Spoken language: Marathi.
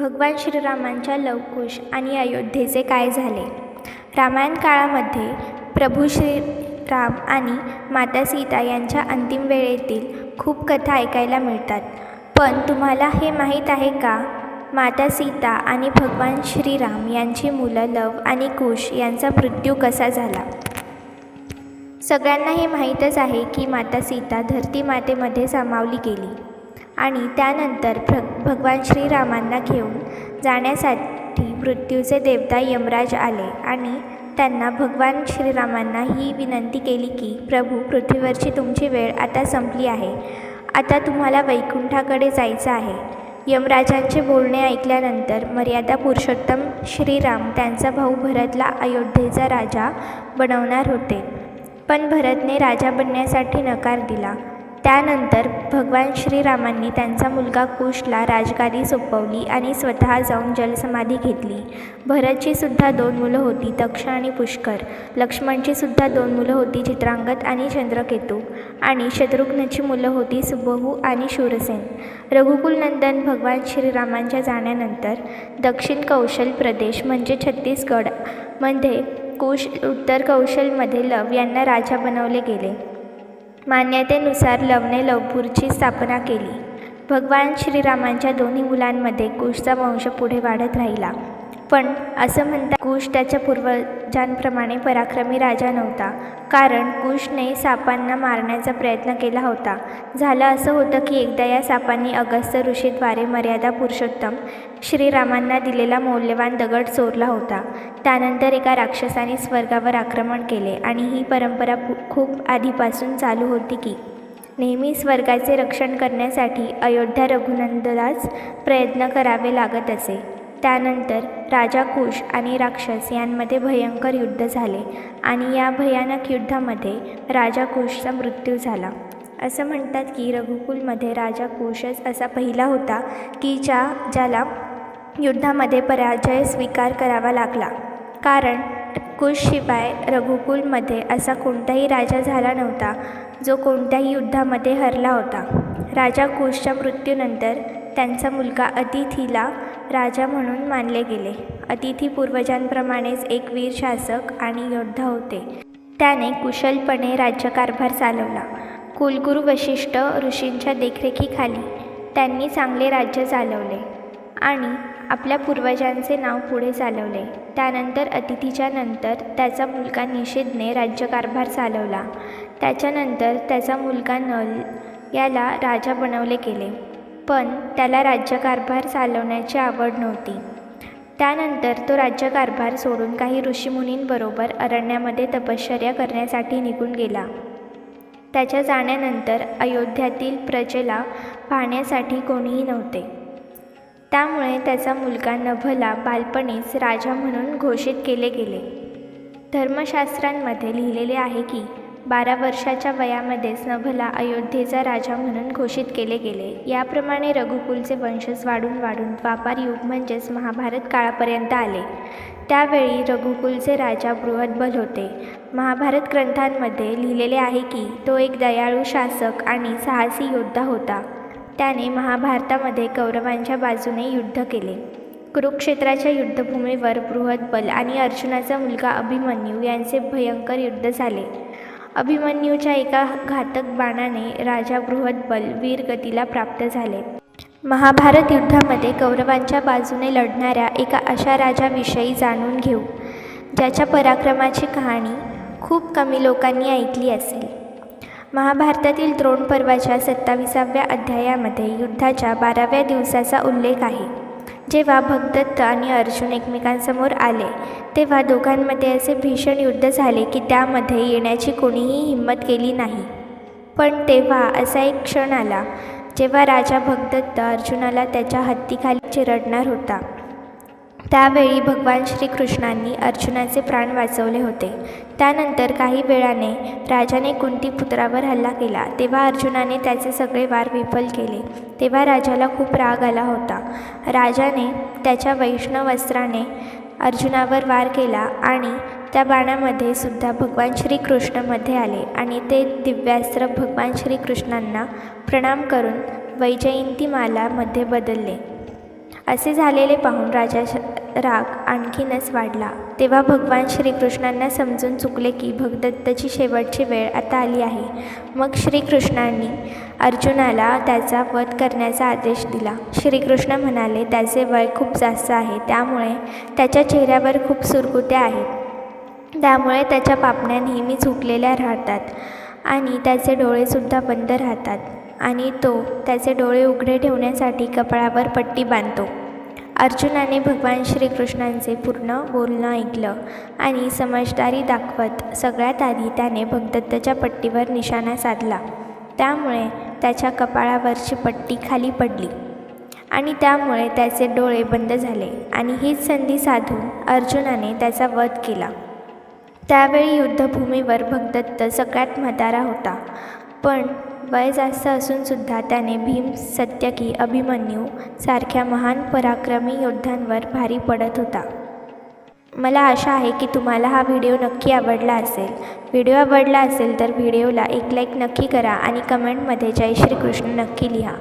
भगवान श्रीरामांच्या लवकुश आणि अयोध्येचे काय झाले? रामायण काळामध्ये प्रभू श्रीराम आणि माता सीता यांच्या अंतिम वेळेतील खूप कथा ऐकायला मिळतात. पण तुम्हाला हे माहीत आहे का? माता सीता आणि भगवान श्रीराम यांची मुलं लव आणि कुश यांचा मृत्यू कसा झाला? सगळ्यांना हे माहीतच आहे की माता सीता धरती मातेमध्ये सामावली गेली. आणि त्यानंतर भग भगवान श्रीरामांना घेऊन जाण्यासाठी मृत्यूचे देवता यमराज आले आणि त्यांना भगवान श्रीरामांना ही विनंती केली की प्रभू पृथ्वीवरची तुमची वेळ आता संपली आहे. आता तुम्हाला वैकुंठाकडे जायचं आहे. यमराजांचे बोलणे ऐकल्यानंतर मर्यादा पुरुषोत्तम श्रीराम त्यांचा भाऊ भरतला अयोध्येचा राजा बनवणार होते. पण भरतने राजा बनण्यासाठी नकार दिला. त्यानंतर भगवान श्रीरामांनी त्यांचा मुलगा कुशला राजगादी सोपवली आणि स्वतः जाऊन जलसमाधी घेतली. भरतची सुद्धा दोन मुलं होती दक्ष आणि पुष्कर. लक्ष्मणची सुद्धा दोन मुलं होती चित्रांगत आणि चंद्रकेतू. आणि शत्रुघ्नची मुलं होती सुबहू आणि शूरसेन. रघुकुलनंदन भगवान श्रीरामांच्या जाण्यानंतर दक्षिण कौशल प्रदेश म्हणजे छत्तीसगडमध्ये कुश उत्तर कौशलमध्ये लव यांना राजा बनवले गेले. मान्यतेनुसार लवने लवपूरची स्थापना केली. भगवान श्रीरामांच्या दोन्ही मुलांमध्ये कुशचा वंश पुढे वाढत राहिला. पण असं म्हणता कुश त्याच्या पूर्वजांप्रमाणे पराक्रमी राजा नव्हता. कारण कुशने सापांना मारण्याचा प्रयत्न केला होता. झालं असं होतं की एकदा या सापांनी अगस्त्य ऋषीद्वारे मर्यादा पुरुषोत्तम श्रीरामांना दिलेला मौल्यवान दगड चोरला होता. त्यानंतर एका राक्षसाने स्वर्गावर आक्रमण केले आणि ही परंपरा खूप आधीपासून चालू होती की नेहमी स्वर्गाचे रक्षण करण्यासाठी अयोध्या रघुनंदलाच प्रयत्न करावे लागत असे. त्यानंतर राजा कुश आणि राक्षस यांमध्ये भयंकर युद्ध झाले आणि या भयानक युद्धामध्ये राजा कुशचा मृत्यू झाला. असं म्हणतात की रघुकुलमध्ये राजा कुशच असा पहिला होता की ज्या ज्याला युद्धामध्ये पराजय स्वीकार करावा लागला. कारण कुशशिवाय रघुकुलमध्ये असा कोणताही राजा झाला नव्हता जो कोणत्याही युद्धामध्ये हरला होता. राजा कुशच्या मृत्यूनंतर त्यांचा मुलगा अतिथीला राजा म्हणून मानले गेले. अतिथी पूर्वजांप्रमाणेच एक वीर शासक आणि योद्धा होते. त्याने कुशलपणे राज्यकारभार चालवला. कुलगुरू वशिष्ठ ऋषींच्या देखरेखीखाली त्यांनी चांगले राज्य चालवले आणि आपल्या पूर्वजांचे नाव पुढे चालवले. त्यानंतर अतिथीच्या नंतर त्याचा मुलगा निषेधने राज्यकारभार चालवला. त्याच्यानंतर त्याचा मुलगा नल याला राजा बनवले गेले. पण त्याला राज्यकारभार चालवण्याची आवड नव्हती. त्यानंतर तो राज्यकारभार सोडून काही ऋषीमुनींबरोबर अरण्यामध्ये तपश्चर्या करण्यासाठी निघून गेला. त्याच्या जाण्यानंतर अयोध्यातील प्रजेला पाहण्यासाठी कोणीही नव्हते. त्यामुळे त्याचा मुलगा नभला बालपणीच राजा म्हणून घोषित केले गेले. धर्मशास्त्रांमध्ये लिहिलेले आहे की बारा वर्षाच्या वयामध्येच नभला अयोध्येचा राजा म्हणून घोषित केले गेले. याप्रमाणे रघुकुलचे वंशज वाढून वाढून द्वापार युग म्हणजेच महाभारत काळापर्यंत आले. त्यावेळी रघुकुलचे राजा बृहद्बल होते. महाभारत ग्रंथांमध्ये लिहिलेले आहे की तो एक दयाळू शासक आणि साहसी योद्धा होता. त्याने महाभारतामध्ये कौरवांच्या बाजूने युद्ध केले. कुरुक्षेत्राच्या युद्धभूमीवर बृहद्बल आणि अर्जुनाचा मुलगा अभिमन्यू यांचे भयंकर युद्ध झाले. अभिमन्यूच्या एका घातक बाणाने राजा बृहद्बल वीरगतीला प्राप्त झाले. महाभारत युद्धामध्ये कौरवांच्या बाजूने लढणाऱ्या एका अशा राजाविषयी जाणून घेऊ ज्याच्या पराक्रमाची कहाणी खूप कमी लोकांनी ऐकली असेल. महाभारतातील द्रोण पर्वाच्या सत्ताविसाव्या अध्यायामध्ये युद्धाच्या बाराव्या दिवसाचा उल्लेख आहे. जेव्हा भगदत्त आणि अर्जुन एकमेकांसमोर आले तेव्हा दोघांमध्ये असे भीषण युद्ध झाले की त्यामध्ये येण्याची कोणीही हिंमत केली नाही. पण तेव्हा असा एक क्षण आला जेव्हा राजा भगदत्त अर्जुनाला त्याच्या हत्तीखाली चिरडणार होता. त्यावेळी भगवान श्रीकृष्णांनी अर्जुनाचे प्राण वाचवले होते. त्यानंतर काही वेळाने राजाने कुंतीपुत्रावर हल्ला केला. तेव्हा अर्जुनाने त्याचे सगळे वार विफल केले. तेव्हा राजाला खूप राग आला होता. राजाने त्याच्या वैष्णव वस्त्राने अर्जुनावर वार केला आणि त्या बाणामध्ये सुद्धा भगवान श्रीकृष्णमध्ये आले आणि ते दिव्यास्त्र भगवान श्रीकृष्णांना प्रणाम करून वैजयंतीमालामध्ये बदलले. असे झालेले पाहून राजा राग आणखीनच वाढला. तेव्हा भगवान श्रीकृष्णांना समजून चुकले की भगदत्ताची शेवटची वेळ आता आली आहे. मग श्रीकृष्णांनी अर्जुनाला त्याचा वध करण्याचा आदेश दिला. श्रीकृष्ण म्हणाले त्याचे वय खूप जास्त आहे. त्यामुळे त्याच्या चेहऱ्यावर खूप सुरकुत्या आहेत. त्यामुळे त्याच्या पापण्या नेहमी झुकलेल्या राहतात आणि त्याचे डोळेसुद्धा बंद राहतात आणि तो त्याचे डोळे उघडे ठेवण्यासाठी कपाळावर पट्टी बांधतो. अर्जुनाने भगवान श्रीकृष्णांचे पूर्ण बोलणं ऐकलं आणि समजदारी दाखवत सगळ्यात आधी त्याने भगदत्ताच्या पट्टीवर निशाणा साधला. त्यामुळे त्याच्या कपाळावरची पट्टी खाली पडली आणि त्यामुळे त्याचे डोळे बंद झाले आणि हीच संधी साधून अर्जुनाने त्याचा वध केला. त्यावेळी युद्धभूमीवर भगदत्त सगळ्यात म्हातारा होता. पण वय जास्त असूनसुद्धा त्याने भीम सत्यकी अभिमन्यू सारख्या महान पराक्रमी योद्ध्यांवर भारी पडत होता. मला आशा आहे की तुम्हाला हा व्हिडिओ नक्की आवडला असेल. व्हिडिओ आवडला असेल तर व्हिडिओला एक लाईक नक्की करा आणि कमेंटमध्ये जय श्रीकृष्ण नक्की लिहा.